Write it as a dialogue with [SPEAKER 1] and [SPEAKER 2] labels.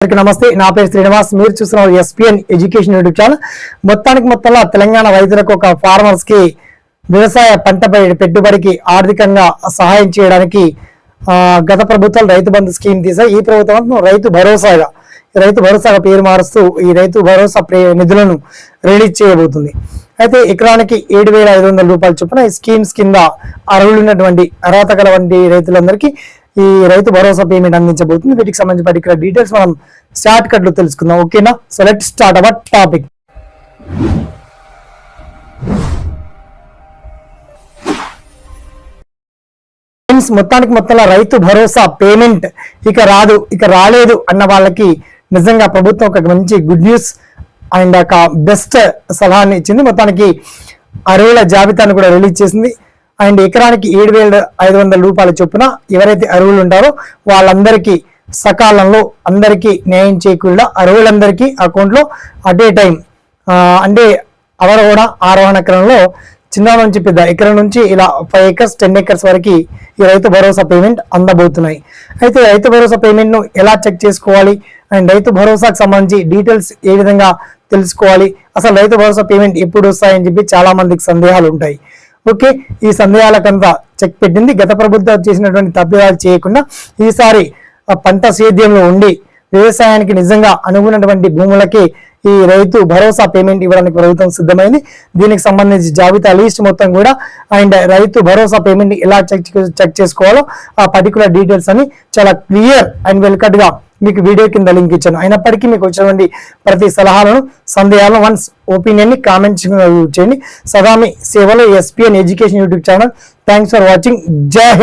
[SPEAKER 1] అందరికీ నమస్తే. నా పేరు శ్రీనివాస్. మీరు చూస్తున్నారు ఎస్పిఎన్ ఎడ్యుకేషన్ యూట్యూబ్ ఛానల్. మొత్తానికి మొత్తంలో తెలంగాణ రైతులకు ఒక ఫార్మర్స్కి వ్యవసాయ పంటపై పెట్టుబడికి ఆర్థికంగా సహాయం చేయడానికి గత ప్రభుత్వాలు రైతు బంధు స్కీమ్ తీసాయి ఈ ప్రభుత్వం రైతు భరోసాగా రైతు భరోసాగా పేరు మారుస్తూ ఈ రైతు భరోసా నిధులను రిలీజ్ చేయబోతుంది. అయితే ఎకరానికి ఏడు వేల ఐదు వందల రూపాయల చొప్పున ఈ స్కీమ్స్ కింద అర్హులున్నటువంటి అర్హత గల వంటి రైతులందరికీ ఈ రైతు భరోసా పేమెంట్ అందించబోతుంది. వీటికి సంబంధించి పర్టికులర్ డీటెయిల్స్ మనం షార్ట్ కట్లో తెలుసుకుందాం. ఓకేనా so let start our topic మొత్తానికి మొత్తంలో రైతు భరోసా పేమెంట్ ఇక రాదు ఇక రాలేదు అన్న వాళ్ళకి నిజంగా ప్రభుత్వం ఒక మంచి గుడ్ న్యూస్ అండ్ ఒక బెస్ట్ సలహాని ఇచ్చింది. మొత్తానికి అర్హుల జాబితాను కూడా రిలీజ్ చేసింది. అండ్ ఎకరానికి ఏడు వేల ఐదు వందల రూపాయల చొప్పున ఎవరైతే అర్హులు ఉంటారో వాళ్ళందరికీ సకాలంలో అందరికీ న్యాయం చేయకుండా అర్హులందరికీ అకౌంట్లో అట్ ఏ టైం అంటే అవరోహణ ఆరోహణ క్రమంలో చిన్న నుంచి పెద్ద ఎకరం నుంచి ఇలా ఫైవ్ ఎకర్స్ టెన్ ఎకర్స్ వరకు ఈ రైతు భరోసా పేమెంట్ అందబోతున్నాయి. అయితే రైతు భరోసా పేమెంట్ను ఎలా చెక్ చేసుకోవాలి? అండ్ రైతు భరోసాకు సంబంధించి డీటెయిల్స్ ఏ విధంగా తెలుసుకోవాలి? అసలు రైతు భరోసా పేమెంట్ ఎప్పుడు వస్తాయని చెప్పి చాలా మందికి సందేహాలు ఉంటాయి. ఓకే ఈ సందేహాలకంతా చెక్ పెట్టింది. గత ప్రభుత్వం చేసినటువంటి తప్పిదాలు చేయకుండా ఈసారి పంట సేద్యంలో ఉండి వ్యవసాయానికి నిజంగా అనుగుణటువంటి భూములకి ఈ రైతు భరోసా పేమెంట్ ఇవ్వడానికి ప్రభుత్వం సిద్ధమైంది. దీనికి సంబంధించి జాబితా లిస్ట్ మొత్తం కూడా అండ్ రైతు భరోసా పేమెంట్ ఎలా చెక్ చెక్ చేసుకోవాలో ఆ పర్టికులర్ డీటెయిల్స్ అని చాలా క్లియర్ అండ్ వెల్కట్గా మీకు వీడియో కింద లింక్ ఇచ్చాను. అయినప్పటికీ మీకు వచ్చినటువంటి ప్రతి సలహాలను సందేహాలను వన్స్ ఒపీనియన్ని కామెంట్స్ చేయండి. సదామి సేవలో SPN education YouTube channel thanks for watching జై